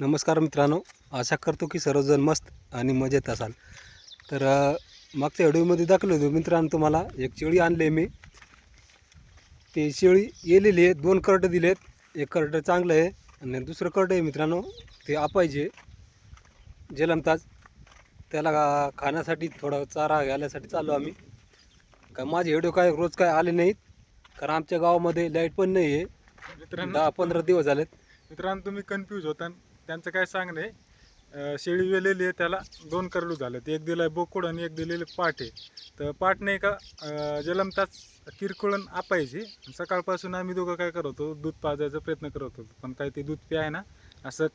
नमस्कार मित्रांनो. आशा करतो की सर्वजण मस्त आणि मजेत असाल. तर मागच्या व्हिडिओमध्ये दाखवलं होतं मित्रांनो तुम्हाला. एक शेळी आणली मी. ते शेळी येलेली आहे. दोन कर्ट दिलेत. एक कर्ट चांगलं आहे आणि दुसरं कर्ट आहे मित्रांनो ते आपायचे. जलमताज त्याला का- खाण्यासाठी थोडा चारा घालण्यासाठी चाललो आम्ही. काय माझे व्हिडिओ काय रोज काय आले नाहीत. कारण आमच्या गावामध्ये लाइट पण नाही आहे. मित्रांनो. दहा पंधरा दिवस झालेत. मित्रांनो तुम्ही कन्फ्यूज होता. त्यांचं काय सांगणं आहे शेळी वेलेली आहे त्याला दोन करलू झाले एक दिलाय बोकुड आणि एक दिलेले पाट आहे. तर पाठ नाही का जलमताच किरकोळण आपायची सकाळपासून आम्ही दोघं काय करत होतो दूध पाजायचा प्रयत्न करत होतो. पण काय ते दूध प्याय ना असं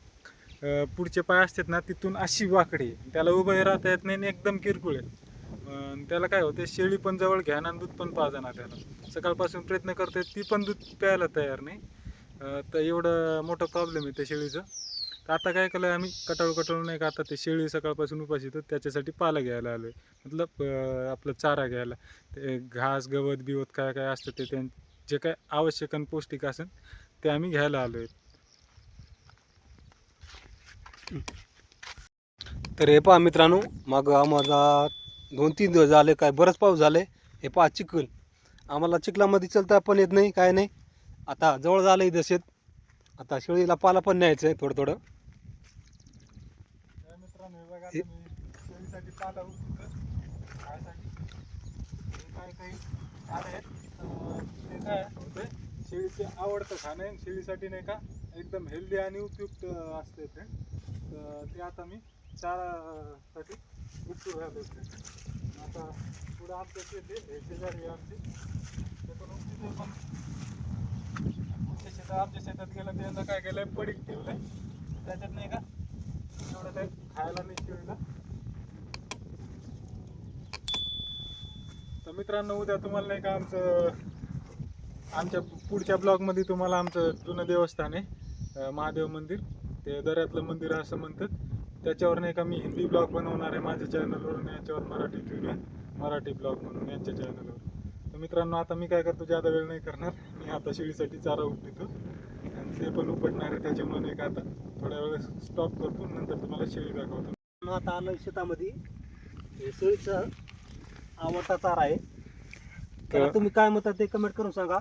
पुढचे पाय असतात ना तिथून अशी वाकडी आहे. त्याला उभे राहता येत नाही आणि एकदम किरकोळ आहे. त्याला काय होते शेळी पण जवळ घ्या आणि दूध पण पाजा ना त्याला. सकाळपासून प्रयत्न करते ती पण दूध प्यायला तयार नाही. तर एवढं मोठा प्रॉब्लेम आहे त्या शेळीचं. तर आता काय केलं आम्ही? कटाळू कटाळू नाही का आता ते शेळी सकाळपासून उपाशी तर त्याच्यासाठी पाला घ्यायला आलो आहे मतलब आपलं चारा घ्यायला. ते घास गवत बिवत काय काय असतं ते त्यां जे काय आवश्यक आणि पौष्टिक असेल ते आम्ही घ्यायला आलो आहे तर हे पहा मित्रांनो मग आम्हाला दोन तीन दिवस झाले काय बरंच पाऊस झाले. हे पहा चिखल. आम्हाला चिखलामध्ये चलता पण येत नाही काय नाही. आता जवळ झालं आहे शेत. आता शेळीला पाला पण न्यायचं आहे थोडं थोडं. मित्रांनो हे बघा तुम्ही. शेळीसाठी पाला उचलतो खायसाठी हे काय काही झाड आहेत. तर ते काय होते? शेळीचे आवडतं खाणं आहे शेळीसाठी नाही का एकदम हेल्दी आणि उपयुक्त असते ते. तर ते आता मी चारासाठी उपयोग झाले होते आता पुढं आमच्या शेत हे शेजारी आमचे. ते पण उपटीचे पण आमच्या शेतात आमच्या शेतात गेलं त्यांना काय केलंय? पडीक ठेवलंय. त्याच्यात नाही का एवढं काही खायला नाही शेळीला. तर मित्रांनो उद्या तुम्हाला नाही का आमचं आमच्या पुढच्या ब्लॉगमध्ये तुम्हाला आमचं जुनं देवस्थान आहे महादेव मंदिर. ते दऱ्यातलं मंदिर असं म्हणतात. त्याच्यावर नाही का मी हिंदी ब्लॉग बनवणार आहे माझ्या चॅनलवर आणि याच्यावर मराठी ट्युनियन मराठी ब्लॉग म्हणून यांच्या चॅनलवर तर मित्रांनो आता मी काय करतो ज्यादा वेळ नाही करणार. मी आता शिळीसाठी चारा उपटितो. आणि ते पण उपटणार आहे त्याच्यामुळे नाही का आता थोड्या वेळ स्टॉप करतो नंतर तुम्हाला शेळी दाखवतो. आता आलं शेतामध्ये. हे शेळीचा आवडता चारा आहे. तर तुम्ही काय म्हणता ते कमेंट करून सांगा.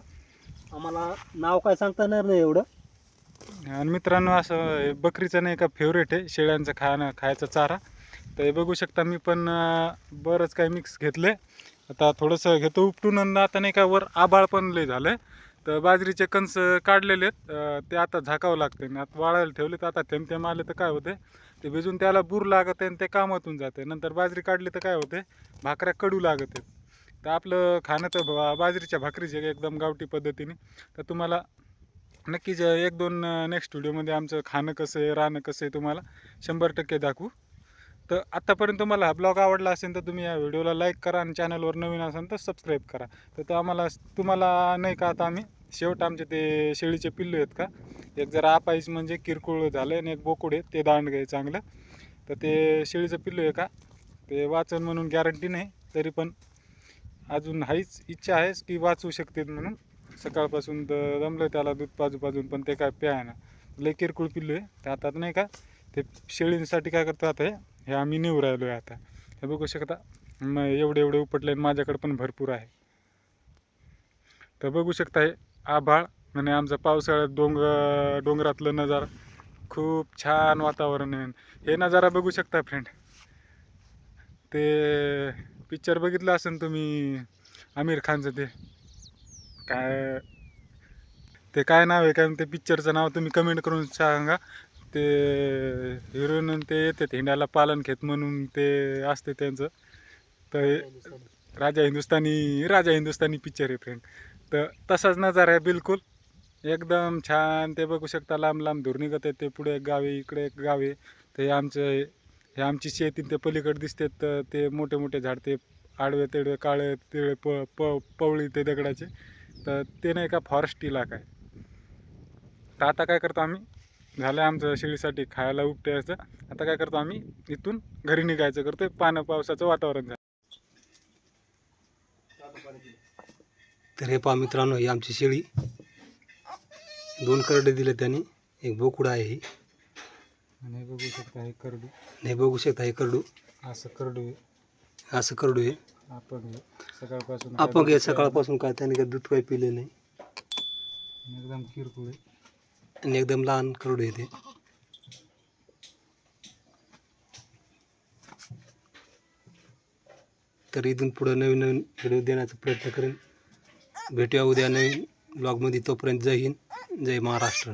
आम्हाला नाव काय सांगता येणार नाही एवढं. आणि मित्रांनो असं बकरीचं नाही का फेवरेट आहे शेळ्यांचं खाणं खायचा चारा. तर हे बघू शकता मी पण बरंच काही मिक्स घेतले आता थोडंसं घेतो उपटून आता नाही का वर आबाळ पण लय झालं तर बाजरीचे कंस काढलेले आहेत. ते आता झाकावं लागते आणि आता वाळायला ठेवले तर आता थेंब थेंब आले तर काय होते? ते भिजून त्याला बूर लागत आहे आणि ते कामातून जाते. नंतर बाजरी काढली तर काय होते? भाकऱ्या कडू लागत आहेत. तर आपलं खाणं तर बाजरीच्या भाकरीचे एकदम गावठी पद्धतीने. तर तुम्हाला नक्कीच एक दोन नेक्स्ट व्हिडिओमध्ये आमचं खाणं कसं आहे राहणं कसं आहे तुम्हाला शंभर टक्के दाखवू. तर आत्तापर्यंत तुम्हाला हा ब्लॉग आवडला असेल तर तुम्ही या व्हिडिओला लाईक करा आणि चॅनलवर नवीन असेल तर सबस्क्राईब करा. तर तो आम्हाला तुम्हाला नाही का आता आम्ही शेवट आमचे ते शेळीचे पिल्लू आहेत का? एक जरा आपाईस म्हणजे किरकोळ झालं आणि एक बोकुड आहे ते दांड आहे चांगलं. तर ते शेळीचं पिल्लू आहे का? ते वाचन म्हणून गॅरंटी नाही तरी पण अजून हाईच इच्छा आहेच की वाचू शकते म्हणून. सकाळपासून तर जमलं त्याला दूध पाजू पाजून पण ते काय प्याय ना लय किरकोळ पिल्लू आहे तर आता नाही का? ते शेळींसाठी काय करतो आता हे? हे आम्ही नेऊ राहिलो आहे आता. हे बघू शकता मग एवढे एवढे उपटले आणि माझ्याकडे पण भरपूर आहे. तर बघू शकता हे. आभाळ आणि आमचा पावसाळ्यात डोंग डोंगरातलं नजारा खूप छान वातावरण आहे. हे नजारा बघू शकता फ्रेंड ते पिक्चर बघितलं असेल तुम्ही आमिर खानचं ते. काय ते काय नाव आहे? कारण ते पिक्चरचं नाव तुम्ही कमेंट करून सांगा. ते हिरोईन ते येते हिंडाला पालन खेत म्हणून ते असते त्यांचं. तर राजा हिंदुस्तानी राजा हिंदुस्तानी पिक्चर आहे फ्रेंड तर तसाच नजारा आहे बिलकुल. एकदम छान ते बघू शकता लांब लांब धूर निघत आहे ते पुढे एक गाव आहे इकडे एक गाव आहे. ते आमचं हे आमची शेती ते पलीकडे दिसते तर ते मोठे मोठे झाड ते आडवे तेडवे काळे तिळे प प पवळी ते दगडाचे. तर ते नाही का फॉरेस्ट इलाका आहे. तर आता काय करतो आम्ही? झालं आमचं शेळीसाठी खायला उपटायचं. आता काय करतो आम्ही? इथून घरी निघायचं करतो पानं पावसाचं वातावरण झालं. तर हे पहा मित्रांनो ही आमची शेळी. दोन करडे दिले त्यांनी. एक बोकुडा आहे ही. आणि बघू शकता हे करडू. हे बघू शकता हे करडू. असं करडू आहे. असं करडू आहे. आपण हे सकाळपासून आपण काय सकाळपासून काय त्याने काय दूध काही पिले नाही. नाही. एकदम किरकोळ आहे. आणि एकदम लहान करडू आहे ते. तर इथून पुढं नवीन नवीन व्हिडिओ देण्याचा प्रयत्न करेन. भेटूया उद्या नवीन ब्लॉगमध्ये तोपर्यंत जय हिंद जय महाराष्ट्र.